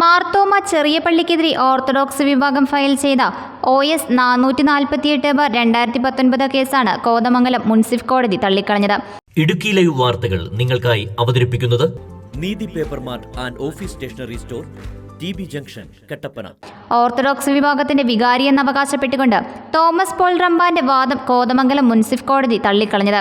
മാർത്തോമ ചെറിയ പള്ളിക്കെതിരെ ഓർത്തഡോക്സ് വിഭാഗം ഫയൽ ചെയ്ത ഒ എസ് നാനൂറ്റി നാൽപ്പത്തിയെട്ട് ബാർ രണ്ടായിരത്തി പത്തൊൻപത് കേസാണ് കോതമംഗലം മുൻസിഫ് കോടതി തള്ളിക്കളഞ്ഞത്. ഇടുക്കി ലൈവ് വാർത്തകൾ നിങ്ങൾക്കായി അവതരിപ്പിക്കുന്നത് Neethi paper mart and office stationery store T B junction Kattappana. Orthodox വിഭാഗത്തിന്റെ വികാരി എന്ന് അവകാശപ്പെട്ടുകൊണ്ട് തോമസ് പോൾ റംബാന്റെ വാദം കോതമംഗലം മുൻസിഫ് കോടതി തള്ളിക്കളഞ്ഞത്.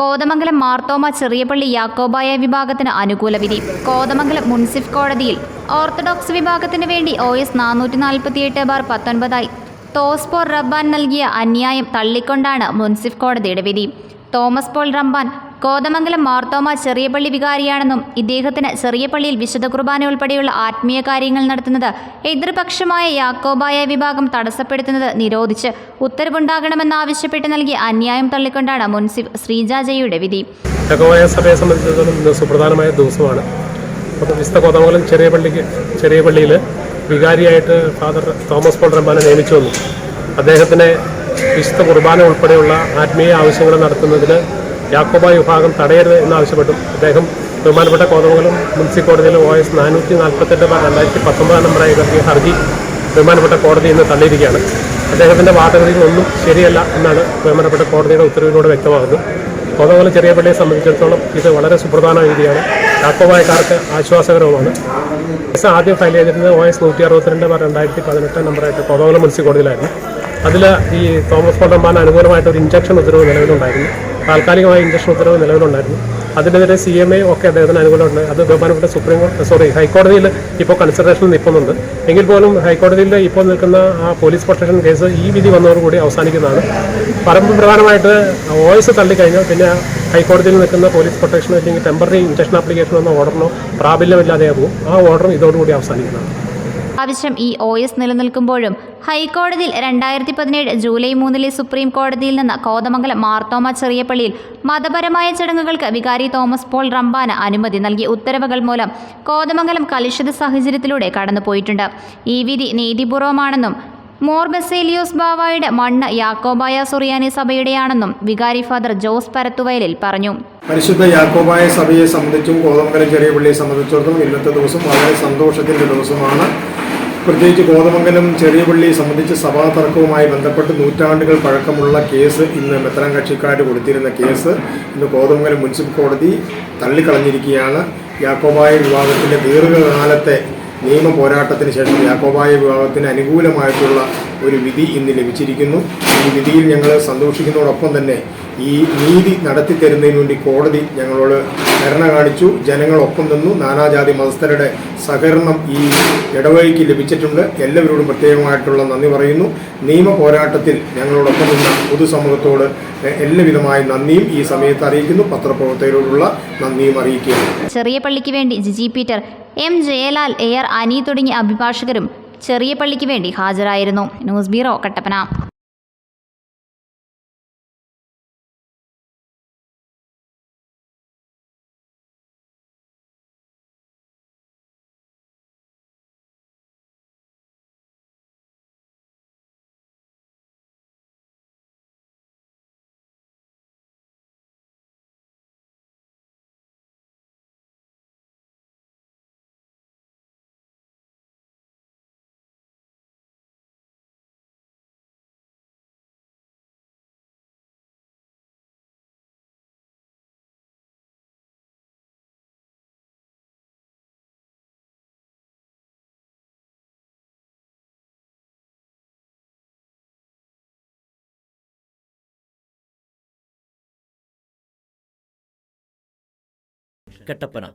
കോതമംഗലം മാർത്തോമ ചെറിയപള്ളി യാക്കോബായ വിഭാഗത്തിന് അനുകൂല വിധി. കോതമംഗലം മുൻസിഫ് കോടതിയിൽ ഓർത്തഡോക്സ് വിഭാഗത്തിന് വേണ്ടി ഒ എസ് നാനൂറ്റി നാൽപ്പത്തിയെട്ട് ബാർ പത്തൊൻപതായി. തോസ്പോർ റബ്ബാൻ നൽകിയ അന്യായം തള്ളിക്കൊണ്ടാണ് മുൻസിഫ് കോടതിയുടെ വിധി. തോമസ് പോൾ റംബാൻ കോതമംഗലം മാർത്തോമ ചെറിയപള്ളി വികാരിയാണെന്നും ഇദ്ദേഹത്തിന് ചെറിയ പള്ളിയിൽ വിശുദ്ധ കുർബാന ഉൾപ്പെടെയുള്ള ആത്മീയ കാര്യങ്ങൾ നടത്തുന്നത് എതിർപക്ഷമായ യാക്കോബായ വിഭാഗം തടസ്സപ്പെടുത്തുന്നത് നിരോധിച്ച് ഉത്തരവുണ്ടാകണമെന്നാവശ്യപ്പെട്ട് നൽകിയ അന്യായം തള്ളിക്കൊണ്ടാണ് മുൻസിഫ് ശ്രീജാജയുടെ വിധി. യഹോവയ സഭയെ സംബന്ധിച്ചിടത്തോളം സുപ്രധാനമായ ദിവസമാണ്. കോതമംഗലം ചെറിയ പള്ളിക്ക് ചെറിയ പള്ളിയിൽ വികാരിയായിട്ട് ഫാദർ തോമസ് പോൾ നിയമിച്ചു വന്നു. അദ്ദേഹത്തിനെ വിശുദ്ധ കുർബാന ഉൾപ്പെടെയുള്ള ആത്മീയ ആവശ്യങ്ങൾ നടത്തുന്നതിന് യാക്കോബായ വിഭാഗം തടയരുത് എന്നാവശ്യപ്പെട്ടും. അദ്ദേഹം ബഹുമാനപ്പെട്ട കോതമംഗലം മുനിസിപ്പൽ കോടതിയിൽ ഒ എസ് നാനൂറ്റി നാൽപ്പത്തെട്ട് ബാർ രണ്ടായിരത്തി പത്തൊമ്പതാം നമ്പറായി നൽകിയ ഹർജി ബഹുമാനപ്പെട്ട കോടതി ഇന്ന് തള്ളിയിരിക്കുകയാണ്. അദ്ദേഹത്തിന്റെ വാദഗതിയിൽ ഒന്നും ശരിയല്ല എന്നാണ് ബഹുമാനപ്പെട്ട കോടതിയുടെ ഉത്തരവിലൂടെ വ്യക്തമാകുന്നത്. കോതമംഗലം ചെറിയ പള്ളിയെ സംബന്ധിച്ചിടത്തോളം ഇത് വളരെ സുപ്രധാന രീതിയാണ്. യാക്കോബായക്കാർക്ക് ആശ്വാസകരവുമാണ്. കേസ് ആദ്യം ഫയൽ ചെയ്തിരുന്നത് ഒ എസ് നൂറ്റി അറുപത്തിരണ്ട് ബാർ രണ്ടായിരത്തി പതിനെട്ട് നമ്പറായിട്ട് കോതമംഗലം മുനിസിപ്പൽ കോടതിയിലായിരുന്നു. അതിൽ ഈ തോമസ് കൊണ്ടമ്പാൻ അനുകൂലമായിട്ട് ഒരു ഇഞ്ചക്ഷൻ ഉത്തരവ് നിലവിലുണ്ടായിരുന്നു. താൽക്കാലികമായ ഇഞ്ചക്ഷൻ ഉത്തരവ് നിലവിലുണ്ടായിരുന്നു. അതിനെതിരെ സി എം എ ഒക്കെ അദ്ദേഹത്തിന് അനുകൂലമുണ്ട്. അത് ബഹുമാനപ്പെട്ട സുപ്രീം കോടതി സോറി ഹൈക്കോടതിയിൽ ഇപ്പോൾ കൺസിഡറേഷനിൽ നിൽക്കുന്നുണ്ട്. എങ്കിൽ പോലും ഹൈക്കോടതിയിൽ ഇപ്പോൾ നിൽക്കുന്ന ആ പോലീസ് പ്രൊട്ടക്ഷൻ കേസ് ഈ വിധി വന്നതോടുകൂടി അവസാനിക്കുന്നതാണ്. പരമ്പരാഗതമായിട്ട് ഒ എസ് തള്ളിക്കഴിഞ്ഞാൽ പിന്നെ ഹൈക്കോടതിയിൽ നിൽക്കുന്ന പോലീസ് പ്രൊട്ടക്ഷൻ അല്ലെങ്കിൽ ടെമ്പററി ഇൻജക്ഷൻ ആപ്ലിക്കേഷൻ എന്ന ഓർഡറിനോ പ്രാബല്യമില്ലാതെ പോകും ആ ഓർഡറും ഇതോടുകൂടി അവസാനിക്കുന്നതാണ്. ആവശ്യം ഈ ഒ എസ് നിലനിൽക്കുമ്പോഴും ഹൈക്കോടതിയിൽ രണ്ടായിരത്തി പതിനേഴ് ജൂലൈ മൂന്നിലെ സുപ്രീം കോടതിയിൽ നിന്ന് കോതമംഗലം മാർത്തോമ ചെറിയപ്പള്ളിയിൽ മതപരമായ ചടങ്ങുകൾക്ക് വികാരി തോമസ് പോൾ റംബാന് അനുമതി നൽകിയ ഉത്തരവുകൾ മൂലം കോതമംഗലം കലുഷിത സാഹചര്യത്തിലൂടെ കടന്നുപോയിട്ടുണ്ട്. ഈ വിധി നീതിപൂർവമാണെന്നും മോർ ബസേലിയോസ് ബാവായുടെ മണ്ണ് യാക്കോബായ സുറിയാനി സഭയുടെയാണെന്നും വികാരി ഫാദർ ജോസ് പരത്തുവയലിൽ പറഞ്ഞു. പരിശുദ്ധ യാക്കോബായ സഭയെ സംബന്ധിച്ചും കോതമംഗലം ചെറിയ പള്ളിയെ സംബന്ധിച്ചിടത്തോളം ഇന്നത്തെ ദിവസം വളരെ സന്തോഷത്തിന്റെ ദിവസമാണ്. പ്രത്യേകിച്ച് കോതമംഗലം ചെറിയ പള്ളിയെ സംബന്ധിച്ച് സഭാ തർക്കവുമായി ബന്ധപ്പെട്ട് നൂറ്റാണ്ടുകൾ പഴക്കമുള്ള കേസ് ഇന്ന് മെത്രാൻ കക്ഷിക്കാർ കൊടുത്തിരുന്ന കേസ് ഇന്ന് കോതമംഗലം മുനിസിപ്പൽ കോടതി തള്ളിക്കളഞ്ഞിരിക്കുകയാണ്. യാക്കോബായ വിവാദത്തിന്റെ ദീർഘകാലത്തെ നിയമ പോരാട്ടത്തിന് ശേഷം യാക്കോബായ വിഭാഗത്തിന് അനുകൂലമായിട്ടുള്ള ഒരു വിധി ഇന്ന് ലഭിച്ചിരിക്കുന്നു. ഈ വിധിയിൽ ഞങ്ങൾ സന്തോഷിക്കുന്നതോടൊപ്പം തന്നെ ഈ നീതി നടത്തിത്തരുന്നതിന് വേണ്ടി കോടതി ഞങ്ങളോട് കരുണ കാണിച്ചു. ജനങ്ങളൊപ്പം നിന്നു. നാനാജാതി മതസ്ഥരുടെ സഹകരണം ഈ ഇടവഴിക്ക് ലഭിച്ചിട്ടുണ്ട്. എല്ലാവരോടും പ്രത്യേകമായിട്ടുള്ള നന്ദി പറയുന്നു. നിയമ പോരാട്ടത്തിൽ ഞങ്ങളോടൊപ്പം നിന്ന പൊതുസമൂഹത്തോട് എല്ലാവിധമായ നന്ദിയും ഈ സമയത്ത് അറിയിക്കുന്നു. പത്രപ്രവർത്തകരോടുള്ള നന്ദിയും അറിയിക്കുകയാണ്. ചെറിയ പള്ളിക്ക് വേണ്ടി Giji Peter M Jayalal A R Ani തുടങ്ങിയ അഭിഭാഷകരും ചെറിയ പള്ളിക്ക് വേണ്ടി ഹാജരായിരുന്നു. News bureau Kattappana. കട്ടപ്പന